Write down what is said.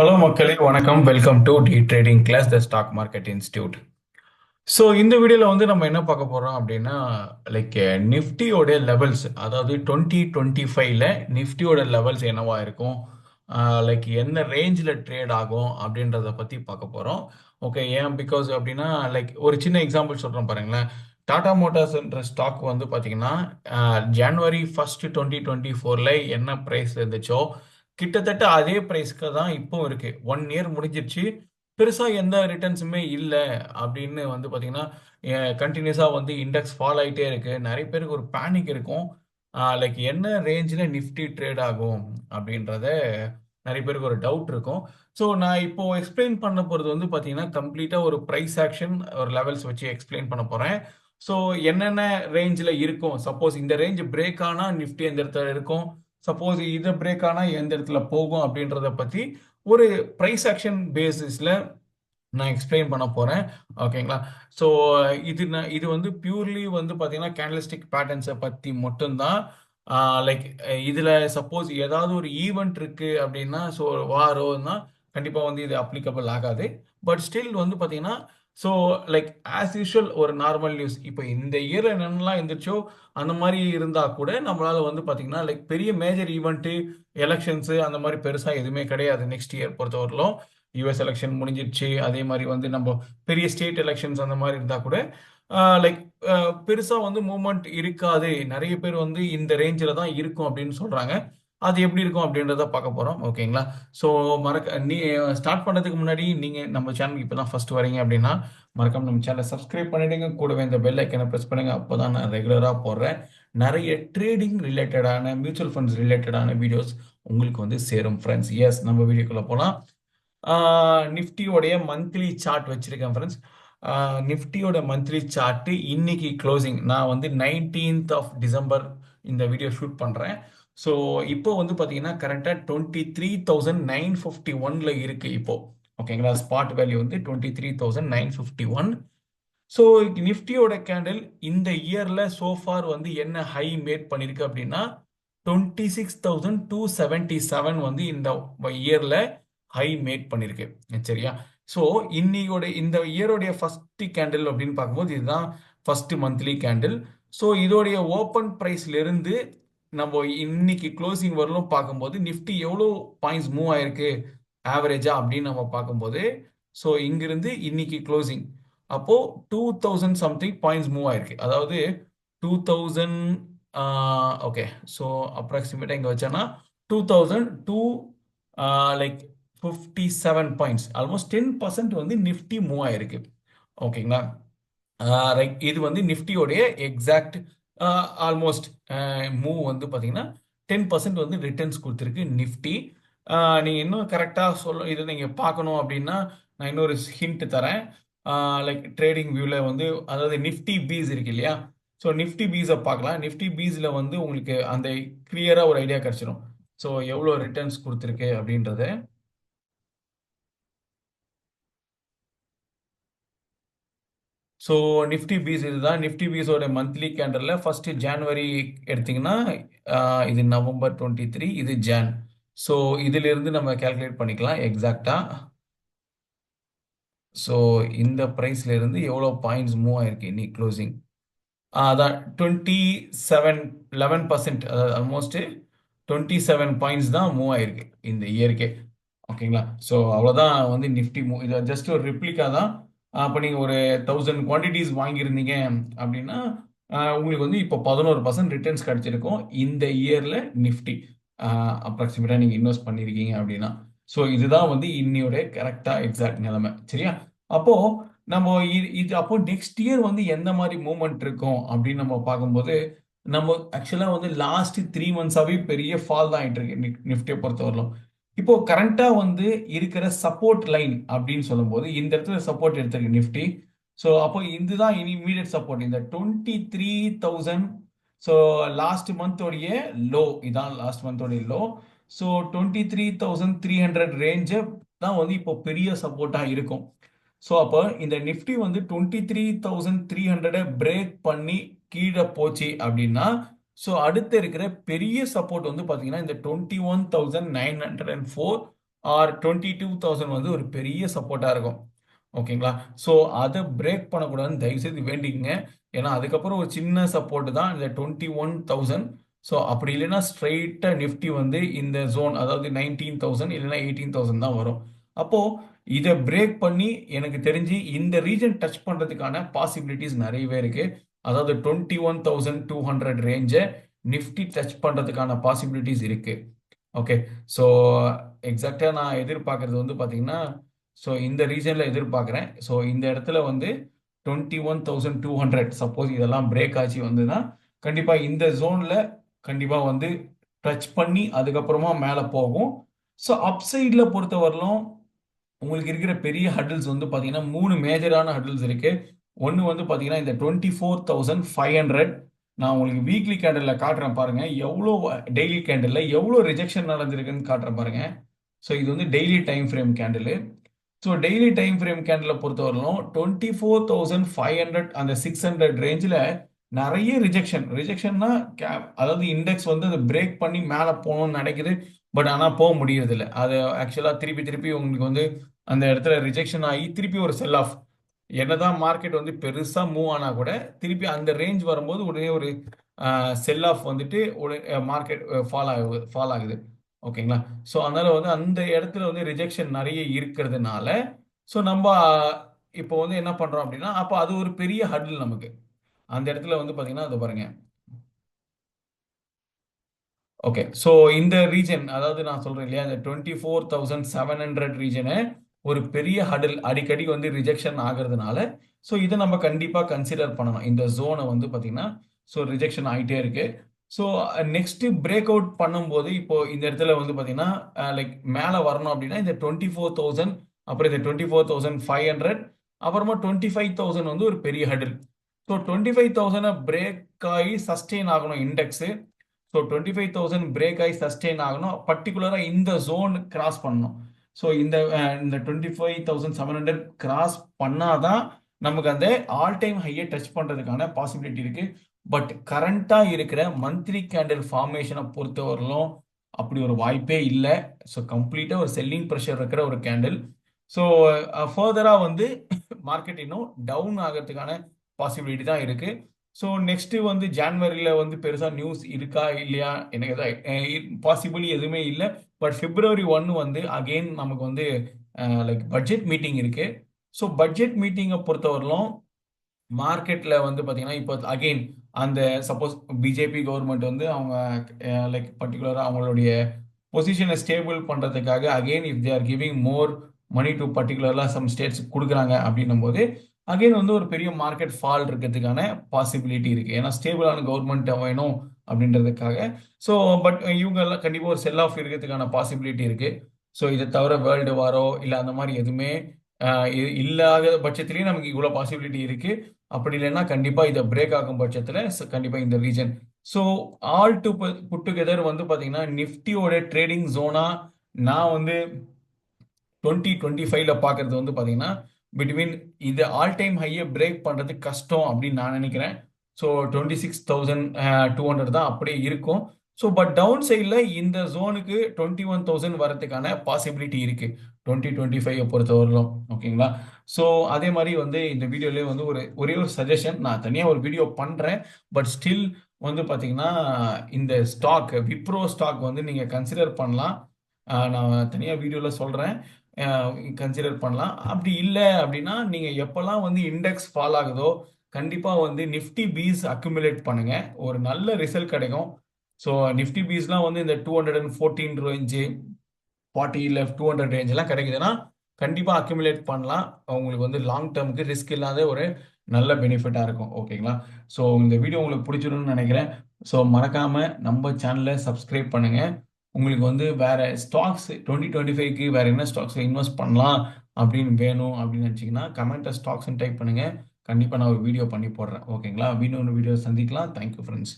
Hello மக்களே வணக்கம். Welcome to D trading class the stock market institute so இந்த வீடியோவில் வந்து நம்ம என்ன பார்க்க போகிறோம் அப்படின்னா லைக் நிஃப்டியோட லெவல்ஸ் அதாவது டுவெண்ட்டி டுவெண்ட்டி ஃபைவ்ல நிஃப்டியோட லெவல்ஸ் என்னவா இருக்கும்? லைக் என்ன ரேஞ்சில் ட்ரேட் ஆகும் அப்படின்றத பற்றி பார்க்க போகிறோம் ஓகே ஏன்? பிகாஸ் அப்படின்னா லைக் ஒரு சின்ன எக்ஸாம்பிள் சொல்கிறோம் பாருங்களேன். டாடா மோட்டார்ஸ்ன்ற ஸ்டாக் வந்து பார்த்தீங்கன்னா ஜான்வரி ஃபர்ஸ்ட் டுவெண்ட்டி டுவெண்ட்டி ஃபோரில் என்ன ப்ரைஸ் இருந்துச்சோ கிட்டத்தட்ட அதே ப்ரைஸ்க்கு தான் இப்போ இருக்கு. ஒன் இயர் முடிஞ்சிருச்சு. பெருசாக எந்த ரிட்டர்ன்ஸுமே இல்லை அப்படின்னு வந்து பார்த்தீங்கன்னா கண்டினியூஸாக வந்து இண்டெக்ஸ் ஃபால் ஆகிட்டே இருக்கு. நிறைய பேருக்கு ஒரு பேனிக் இருக்கும். லைக் என்ன ரேஞ்சில் நிஃப்டி ட்ரேட் ஆகும் அப்படின்றத நிறைய பேருக்கு ஒரு டவுட் இருக்கும். ஸோ நான் இப்போ எக்ஸ்பிளைன் பண்ண போகிறது வந்து பார்த்தீங்கன்னா கம்ப்ளீட்டாக ஒரு ப்ரைஸ் ஆக்ஷன் ஒரு லெவல்ஸ் வச்சு எக்ஸ்பிளைன் பண்ண போகிறேன் ஸோ என்னென்ன ரேஞ்சில் இருக்கும்? சப்போஸ் இந்த ரேஞ்ச் பிரேக் ஆனால் நிஃப்டி எந்த இடத்துல இருக்கும்? சப்போஸ் இதை பிரேக் ஆனால் எந்த இடத்துல போகும் அப்படின்றத பற்றி ஒரு ப்ரைஸ் ஆக்ஷன் பேசிஸில் நான் எக்ஸ்பிளைன் பண்ண போகிறேன் ஓகேங்களா ஸோ இது நான் இது வந்து பியூர்லி வந்து பார்த்தீங்கன்னா கேண்டலிஸ்டிக் பேட்டர்ன்ஸை பற்றி மட்டும்தான். லைக் இதில் சப்போஸ் ஏதாவது ஒரு ஈவெண்ட் இருக்குது அப்படின்னா ஸோ வாரோன்னா கண்டிப்பாக வந்து இது அப்ளிகபிள் ஆகாது. பட் ஸ்டில் வந்து பார்த்தீங்கன்னா ஸோ லைக் ஆஸ் யூஷுவல் ஒரு நார்மல் நியூஸ் இப்போ இந்த இயர் என்னென்னலாம் இருந்துச்சோ அந்த மாதிரி இருந்தால் கூட நம்மளால் வந்து பார்த்தீங்கன்னா லைக் பெரிய மேஜர் ஈவெண்ட்டு எலெக்ஷன்ஸு அந்த மாதிரி பெருசாக எதுவுமே கிடையாது நெக்ஸ்ட் இயர் பொறுத்தவரையிலும். யூஎஸ் எலெக்ஷன் முடிஞ்சிருச்சு. அதே மாதிரி வந்து நம்ம பெரிய ஸ்டேட் எலெக்ஷன்ஸ் அந்த மாதிரி இருந்தால் கூட லைக் பெருசாக வந்து மூமெண்ட் இருக்காது. நிறைய பேர் வந்து இந்த ரேஞ்சில் தான் இருக்கும் அப்படின்னு சொல்கிறாங்க அது எப்படி இருக்கும் அப்படின்றத பார்க்க போகிறோம் ஓகேங்களா ஸோ மறக்க நீ ஸ்டார்ட் பண்ணுறதுக்கு முன்னாடி நீங்கள் நம்ம சேனலுக்கு இப்போ தான் ஃபஸ்ட் வரீங்க அப்படின்னா மறக்காம நம்ம சேனலை சப்ஸ்கிரைப் பண்ணிடுங்க. கூடவே இந்த பெல் ஐக்கனை ப்ரெஸ் பண்ணுங்கள் அப்போ தான் நான் ரெகுலராக போடுறேன். நிறைய ட்ரேடிங் ரிலேட்டடான மியூச்சுவல் ஃபண்ட்ஸ் ரிலேட்டடான வீடியோஸ் உங்களுக்கு வந்து சேரும் ஃப்ரெண்ட்ஸ் எஸ் நம்ம வீடியோக்குள்ளே போகலாம் நிஃப்டியோடைய மந்த்லி சார்ட் வச்சுருக்கேன் ஃப்ரெண்ட்ஸ் நிஃப்டியோட மந்த்லி சார்ட்டு இன்னைக்கு க்ளோசிங் நான் வந்து நைன்டீன்த் ஆஃப் டிசம்பர் இந்த வீடியோ ஷூட் பண்ணுறேன் ஸோ இப்போ வந்து பார்த்தீங்கன்னா கரெக்டாக twenty three thousand nine fifty ஒன்ல இருக்கு இப்போ. ஓகேங்களா ஸ்பாட் வேல்யூ வந்து twenty three thousand nine fifty one so நிஃப்டியோட கேண்டில் இந்த இயர்ல சோஃபார் வந்து என்ன ஹை மேட் பண்ணியிருக்கு அப்படின்னா twenty six thousand two seventy seven வந்து இந்த இயர்ல ஹை மேட் பண்ணியிருக்கு சரியா? ஸோ இன்னையோட இந்த இயருடைய ஃபர்ஸ்ட் கேண்டில் அப்படின்னு பார்க்கும்போது இதுதான் ஃபர்ஸ்ட் மந்த்லி கேண்டில் ஸோ இதோடைய ஓப்பன் ப்ரைஸ்ல இருந்து நம்ம இன்னைக்கு க்ளோசிங் வரலும் பார்க்கும்போது நிஃப்டி எவ்வளோ பாயிண்ட்ஸ் மூவ் ஆயிருக்கு? ஆவரேஜா அப்படின்னு நம்ம பார்க்கும்போது ஸோ இங்கிருந்து இன்னைக்கு க்ளோசிங் அப்போ two thousand something points move ஆயிருக்கு. அதாவது டூ தௌசண்ட் ஓகே ஸோ அப்ராக்சிமேட்டாக இங்கே வச்சோன்னா two thousand two like fifty seven points almost ten percent வந்து நிஃப்டி மூவ் ஆயிருக்கு. ஓகேங்களா ரைட் இது வந்து நிஃப்டியோடைய எக்ஸாக்ட் ஆல்மோஸ்ட் மூவ் வந்து பார்த்தீங்கன்னா டென் பர்சன்ட் வந்து ரிட்டர்ன்ஸ் கொடுத்துருக்கு நிஃப்டி. நீங்கள் இன்னும் கரெக்டாக சொல்ல இதை நீங்கள் பார்க்கணும் அப்படின்னா நான் இன்னொரு ஹிண்ட் தரேன். லைக் ட்ரேடிங் வியூவில் வந்து அதாவது நிஃப்டி பீஸ் இருக்கு இல்லையா? ஸோ நிஃப்டி பீஸை பார்க்கலாம். நிஃப்டி பீஸில் வந்து உங்களுக்கு அந்த கிளியராக ஒரு ஐடியா கிடச்சிடும் ஸோ எவ்வளோ ரிட்டர்ன்ஸ் கொடுத்துருக்கு அப்படின்றத. ஸோ நிஃப்டி பீஸ் இதுதான். நிஃப்டி பீஸோட மந்த்லி கேண்டரில் ஃபஸ்ட்டு ஜான்வரி எடுத்திங்கன்னா இது நவம்பர் டுவெண்ட்டி த்ரீ இது ஜான் ஸோ இதிலிருந்து நம்ம கேல்குலேட் பண்ணிக்கலாம் எக்ஸாக்டாக ஸோ இந்த ப்ரைஸ்லேருந்து எவ்வளோ பாயிண்ட்ஸ் மூவ் ஆயிருக்கு இன்னைக்கு க்ளோசிங் அதான் டுவெண்ட்டி செவன் லெவன் பர்சன்ட் அதாவது ஆல்மோஸ்ட்டு டுவெண்ட்டி செவன் பாயிண்ட்ஸ் தான் மூவ் ஆயிருக்கு இந்த இயர்க்கே. ஓகேங்களா ஸோ அவ்வளோதான் வந்து நிஃப்டி மூவ் இது ஜஸ்ட் ஒரு ரிப்ளிக்கா தான். அப்போ நீங்கள் ஒரு தௌசண்ட் குவான்டிட்டிஸ் வாங்கியிருந்தீங்க அப்படின்னா உங்களுக்கு வந்து இப்போ பதினோரு பர்சன்ட் ரிட்டர்ன்ஸ் கிடைச்சிருக்கும் இந்த இயரில் நிஃப்டி. அப்ராக்சிமேட்டாக நீங்கள் இன்வெஸ்ட் பண்ணியிருக்கீங்க அப்படின்னா. ஸோ இதுதான் வந்து இன்னையோட கரெக்டாக எக்ஸாக்ட் நிலைமை. சரியா? அப்போது நம்ம இது இது அப்போ நெக்ஸ்ட் இயர் வந்து எந்த மாதிரி மூமெண்ட் இருக்கும் அப்படின்னு நம்ம பார்க்கும்போது நம்ம ஆக்சுவலாக வந்து லாஸ்ட் த்ரீ மந்த்ஸாகவே பெரிய ஃபால் தான் ஆகிட்டு இருக்கு. நிஃப்டியை பொறுத்தவரையிலும். இப்போ கரண்டா வந்து இருக்கிற சப்போர்ட் லைன் அப்படின்னு சொல்லும்போது இந்த இடத்துல சப்போர்ட் எடுத்திருக்கு நிஃப்டி ஸோ அப்போ இதுதான் இமீடியட் சப்போர்ட் இந்த twenty three thousand so last மந்தோடைய low இதான் last மந்தோடைய low so twenty three thousand three hundred range தான் வந்து இப்போ பெரிய சப்போர்ட்டாக இருக்கும். ஸோ அப்போ இந்த நிஃப்டி வந்து டுவெண்ட்டி த்ரீ தௌசண்ட் த்ரீ ஹண்ட்ரடை பிரேக் பண்ணி கீழே போச்சு அப்படின்னா ஸோ அடுத்து இருக்கிற பெரிய சப்போர்ட் வந்து பார்த்தீங்கன்னா இந்த twenty one thousand nine hundred and four or twenty two thousand வந்து ஒரு பெரிய சப்போர்ட்டாக இருக்கும். ஓகேங்களா? ஸோ அதை பிரேக் பண்ணக்கூடாதுன்னு தயவுசெய்து வேண்டிக்கங்க. ஏன்னா அதுக்கப்புறம் ஒரு சின்ன சப்போர்ட் தான் இந்த டுவெண்ட்டி ஒன் தௌசண்ட் ஸோ அப்படி இல்லைன்னா ஸ்ட்ரெயிட்டாக நிஃப்டி வந்து இந்த ஜோன் அதாவது நைன்டீன் தௌசண்ட் இல்லைன்னா எயிட்டீன் தௌசண்ட் தான் வரும். அப்போது இதை பிரேக் பண்ணி எனக்கு தெரிஞ்சு இந்த ரீஜன் டச் பண்ணுறதுக்கான பாசிபிலிட்டிஸ் நிறையவே இருக்குது அதாவது twenty one thousand two hundred ரேஞ்சை Nifty touch பண்ணுறதுக்கான பாசிபிலிட்டிஸ் இருக்கு. ஓகே ஸோ எக்ஸாக்டாக நான் எதிர்பார்க்கறது வந்து பார்த்தீங்கன்னா ஸோ இந்த ரீஜனில் எதிர்பார்க்குறேன். ஸோ இந்த இடத்துல வந்து twenty one thousand two hundred suppose இதெல்லாம் பிரேக் ஆச்சு வந்துன்னா கண்டிப்பாக இந்த ஜோனில் கண்டிப்பாக வந்து டச் பண்ணி அதுக்கப்புறமா மேலே போகும். ஸோ அப் சைடில் பொறுத்தவரையிலும் உங்களுக்கு இருக்கிற பெரிய ஹடில்ஸ் வந்து பார்த்தீங்கன்னா மூணு மேஜரான ஹடில்ஸ் இருக்குது ஒன்று வந்து பார்த்தீங்கன்னா இந்த twenty four thousand five hundred நான் உங்களுக்கு வீக்லி கேண்டலில் காட்டுறேன் பாருங்கள் எவ்வளோ டெய்லி கேண்டலில் எவ்வளோ ரிஜெக்ஷன் நடந்திருக்குன்னு காட்டுறேன் பாருங்கள் ஸோ இது வந்து daily time frame candle so daily time frame candle பொறுத்தவரையிலும் twenty four thousand five hundred அந்த சிக்ஸ் ஹண்ட்ரட் ரேஞ்சில் நிறைய ரிஜெக்ஷன் ரிஜெக்ஷன்னா அதாவது இண்டெக்ஸ் வந்து அதை பிரேக் பண்ணி மேலே போகணும்னு நினைக்குது. பட் ஆனால் போக முடியறதில்ல. அது ஆக்சுவலாக திருப்பி திருப்பி உங்களுக்கு வந்து அந்த இடத்துல ரிஜெக்ஷன் ஆகி திருப்பி ஒரு செல் ஆஃப் என்னதான் மார்க்கெட் வந்து பெருசாக மூவ் ஆனால் கூட திருப்பி அந்த ரேஞ்ச் வரும்போது உடனே ஒரு செல் ஆஃப் வந்துட்டு உடனே மார்க்கெட் ஃபால் ஆகுது ஃபால் ஆகுது. ஓகேங்களா ஸோ அதனால் வந்து அந்த இடத்துல வந்து ரிஜெக்ஷன் நிறைய இருக்கிறதுனால ஸோ நம்ம இப்போ வந்து என்ன பண்ணுறோம் அப்படின்னா அப்போ அது ஒரு பெரிய ஹடில் நமக்கு. அந்த இடத்துல வந்து பார்த்தீங்கன்னா அதை பாருங்க. ஓகே ஸோ இந்த ரீஜன் அதாவது நான் சொல்கிறேன் இல்லையா இந்த twenty four thousand seven hundred ரீஜனை ஒரு பெரிய ஹடில் அடிக்கடி வந்து ரிஜெக்ஷன் ஆகிறதுனால ஸோ இதை நம்ம கண்டிப்பாக கன்சிடர் பண்ணணும். இந்த ஜோனை வந்து பார்த்தீங்கன்னா ஸோ ரிஜெக்ஷன் ஆகிட்டே இருக்கு. ஸோ நெக்ஸ்ட் பிரேக் அவுட் பண்ணும்போது இப்போ இந்த இடத்துல வந்து பார்த்தீங்கன்னா லைக் மேலே வரணும் அப்படின்னா இந்த டுவெண்ட்டி ஃபோர் தௌசண்ட் அப்புறம் இந்த twenty four thousand five hundred அப்புறமா டுவெண்ட்டி ஃபைவ் தௌசண்ட் வந்து ஒரு பெரிய hurdle so twenty five thousand break ஆகி சஸ்டெயின் ஆகணும் index so twenty five thousand break ஆகி சஸ்டெயின் ஆகணும். பர்டிகுலராக இந்த ஜோன் கிராஸ் பண்ணணும். ஸோ இந்த uh, இந்த twenty five thousand seven hundred cross பண்ணாதான் நமக்கு அந்த ஆல் டைம் ஹையை டச் பண்ணுறதுக்கான பாசிபிலிட்டி இருக்கு. பட் கரண்டாக இருக்கிற மந்த்லி கேண்டில் ஃபார்மேஷனை பொறுத்தவரையிலும் அப்படி ஒரு வாய்ப்பே இல்லை. ஸோ கம்ப்ளீட்டாக ஒரு செல்லிங் ப்ரெஷர் இருக்கிற ஒரு கேண்டில் ஸோ ஃபர்தராக வந்து மார்க்கெட் இன்னும் டவுன் ஆகிறதுக்கான பாசிபிலிட்டி தான் இருக்குது ஸோ நெக்ஸ்ட் வந்து ஜான்வரியில் வந்து பெருசாக நியூஸ் இருக்கா இல்லையா எனக்கு பாசிபிளி எதுவுமே இல்லை. பட் பிப்ரவரி ஒன்று வந்து அகெயின் நமக்கு வந்து லைக் பட்ஜெட் மீட்டிங் இருக்கு. ஸோ பட்ஜெட் மீட்டிங்கை பொறுத்தவரையிலும் மார்க்கெட்டில் வந்து பார்த்தீங்கன்னா இப்போ அகெயின் அந்த சப்போஸ் பிஜேபி கவர்மெண்ட் வந்து அவங்க லைக் பர்டிகுலராக அவங்களுடைய பொசிஷனை ஸ்டேபிள் பண்ணுறதுக்காக again if they are giving more money to பர்டிகுலராக சம் ஸ்டேட்ஸ் கொடுக்குறாங்க அப்படின்னும் போது அகைன் வந்து ஒரு பெரிய மார்க்கெட் ஃபால் இருக்கிறதுக்கான பாசிபிலிட்டி இருக்கு. ஏன்னா ஸ்டேபிளான கவர்மெண்ட் வேணும் அப்படின்றதுக்காக. ஸோ பட் இவங்கெல்லாம் கண்டிப்பாக ஒரு செல் ஆஃப் இருக்கிறதுக்கான பாசிபிலிட்டி இருக்கு. ஸோ இதை தவிர வேர்ல்டு வாரோ இல்லை அந்த மாதிரி எதுவுமே இல்லாத பட்சத்துலேயும் நமக்கு இவ்வளோ பாசிபிலிட்டி இருக்கு. அப்படி இல்லைன்னா கண்டிப்பாக இதை பிரேக் ஆகும் பட்சத்தில் கண்டிப்பாக இந்த region so all to put together வந்து பார்த்தீங்கன்னா நிஃப்டியோட ட்ரேடிங் ஜோனா நான் வந்து டுவெண்ட்டி டுவெண்ட்டி ஃபைவ்ல பார்க்கறது வந்து பார்த்தீங்கன்னா பிட்வீன் இது ஆல் டைம் ஹையை பிரேக் பண்ணுறது கஷ்டம் அப்படின்னு நான் நினைக்கிறேன். So twenty six thousand two hundred தான் அப்படியே இருக்கும். ஸோ பட் டவுன் சைடில் இந்த ஜோனுக்கு டுவெண்ட்டி ஒன் தௌசண்ட் வரதுக்கான பாசிபிலிட்டி இருக்கு. டுவெண்ட்டி டுவெண்ட்டி ஃபைவ் பொறுத்தவரையிலும் ஓகேங்களா? ஸோ அதே மாதிரி வந்து இந்த வீடியோலேயே வந்து ஒரு ஒரே ஒரு சஜஷன் நான் தனியாக ஒரு வீடியோ பண்ணுறேன் பட் ஸ்டில் வந்து பார்த்தீங்கன்னா இந்த ஸ்டாக் விப்ரோ ஸ்டாக் வந்து நீங்கள் கன்சிடர் பண்ணலாம். நான் தனியாக வீடியோவில் சொல்கிறேன் கன்சிடர் பண்ணலாம். அப்படி இல்லை அப்படின்னா நீங்கள் எப்போல்லாம் வந்து இண்டெக்ஸ் ஃபால் ஆகுதோ கண்டிப்பாக வந்து நிஃப்டி பீஸ் அக்குமுலேட் பண்ணுங்க. ஒரு நல்ல ரிசல்ட் கிடைக்கும். ஸோ நிஃப்டி பீஸ்லாம் வந்து இந்த two hundred and fourteen range forty இல்லை டூ ஹண்ட்ரட் ரேஞ்செல்லாம் கிடைக்குதுன்னா கண்டிப்பாக அக்குமுலேட் பண்ணலாம். உங்களுக்கு வந்து லாங் டேர்முக்கு ரிஸ்க் இல்லாத ஒரு நல்ல பெனிஃபிட்டாக இருக்கும். ஓகேங்களா ஸோ இந்த வீடியோ உங்களுக்கு பிடிச்சிருன்னு நினைக்கிறேன். ஸோ மறக்காமல் நம்ம சேனலை சப்ஸ்கிரைப் பண்ணுங்கள் உங்களுக்கு வந்து வேற ஸ்டாக்ஸ் டுவெண்ட்டி டுவெண்ட்டி ஃபைவ்க்கு வேற என்ன ஸ்டாக்ஸ் இன்வெஸ்ட் பண்ணலாம் அப்படின்னு வேணும் அப்படின்னு நினச்சிங்கன்னா கமெண்ட்டை ஸ்டாக்ஸ்ன்னு டைப் பண்ணுங்க. கண்டிப்பாக நான் ஒரு வீடியோ பண்ணி போடுறேன். ஓகேங்களா இன்னொன்று வீடியோ சந்திக்கலாம். Thank you friends